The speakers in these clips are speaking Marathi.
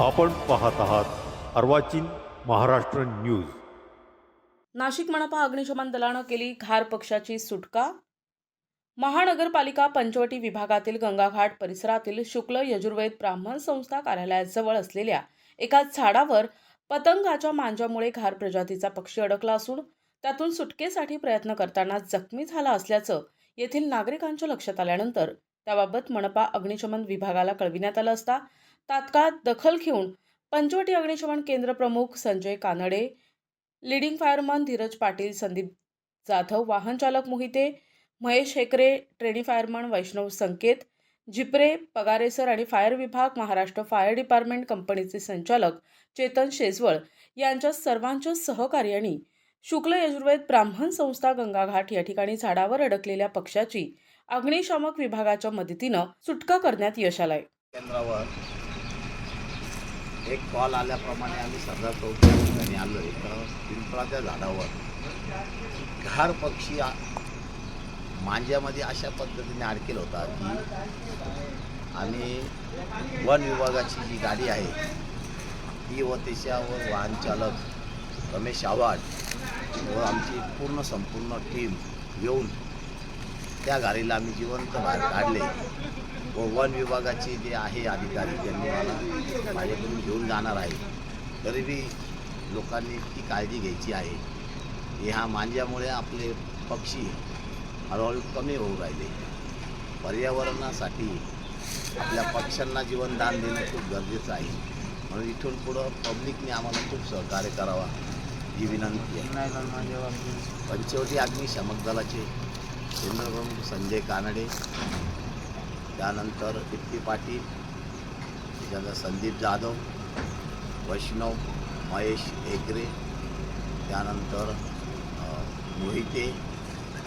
आपण पाहत आहात अर्वाचीन महाराष्ट्र न्यूज. नाशिक मनपा अग्निशमन दलानं केली खार पक्षाची सुटका. महानगरपालिका पंचवटी विभागातील गंगाघाट परिसरातील शुक्ल यजुर्वेद ब्राह्मण संस्था कार्यालयाजवळ असलेल्या एका झाडावर पतंगाच्या मांजामुळे घार प्रजातीचा पक्षी अडकला असून त्यातून सुटकेसाठी प्रयत्न करताना जखमी झाला असल्याचं येथील नागरिकांच्या लक्षात आल्यानंतर त्याबाबत मनपा अग्निशमन विभागाला कळविण्यात आलं असता तात्काळ दखल घेऊन पंचवटी अग्निशमन केंद्र प्रमुख संजय कानडे लिडिंग फायरमन धीरज पाटील संदीप जाधव वाहन चालक मोहिते महेश हेकरे ट्रेनी फायरमन वैष्णव संकेत जिपरे पगारेसर आणि फायर विभाग महाराष्ट्र फायर डिपार्टमेंट कंपनीचे संचालक चेतन शेजवळ यांच्या सर्वांच्या सहकार्याने शुक्ल यजुर्वेद ब्राह्मण संस्था गंगाघाट या ठिकाणी झाडावर अडकलेल्या पक्षाची अग्निशामक विभागाच्या मदतीनं सुटका करण्यात यश आलंय. केंद्रावर एक कॉल आल्याप्रमाणे आम्ही सरदार चौक या ठिकाणी आलो आहे तर पिंपळाच्या झाडावर घार पक्षी मांज्यामध्ये अशा पद्धतीने अडकेल होता की आम्ही वन विभागाची जी गाडी आहे ती व त्याच्यावर वाहन चालक रमेश आव्हाड व आमची पूर्ण संपूर्ण टीम येऊन त्या गाडीला आम्ही जिवंत बाहेर काढले. व वन विभागाचे जे आहे अधिकारी त्यांनी मला माझ्याकडून घेऊन जाणार आहे. तरीबी लोकांनी ती काळजी घ्यायची आहे. ह्या मांज्यामुळे आपले पक्षी हळूहळू कमी होऊ राहिले. पर्यावरणासाठी आपल्या पक्ष्यांना जीवनदान देणं खूप गरजेचं आहे. म्हणून इथून पुढं पब्लिकने आम्हाला खूप सहकार्य करावा. ही विनंती आहे. पंचवटी अग्निशामक दलाचे केंद्रप्रमुख संजय कानडे त्यानंतर दीप्ती पाटील त्याच्यानंतर संदीप जाधव वैष्णव महेश एकरे त्यानंतर मोहिते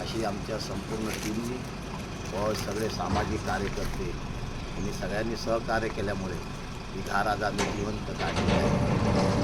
अशी आमच्या संपूर्ण टीमनी व सगळे सामाजिक कार्यकर्ते यांनी सगळ्यांनी सहकार्य केल्यामुळे ही घार आज आम्ही जिवंत काढली आहे.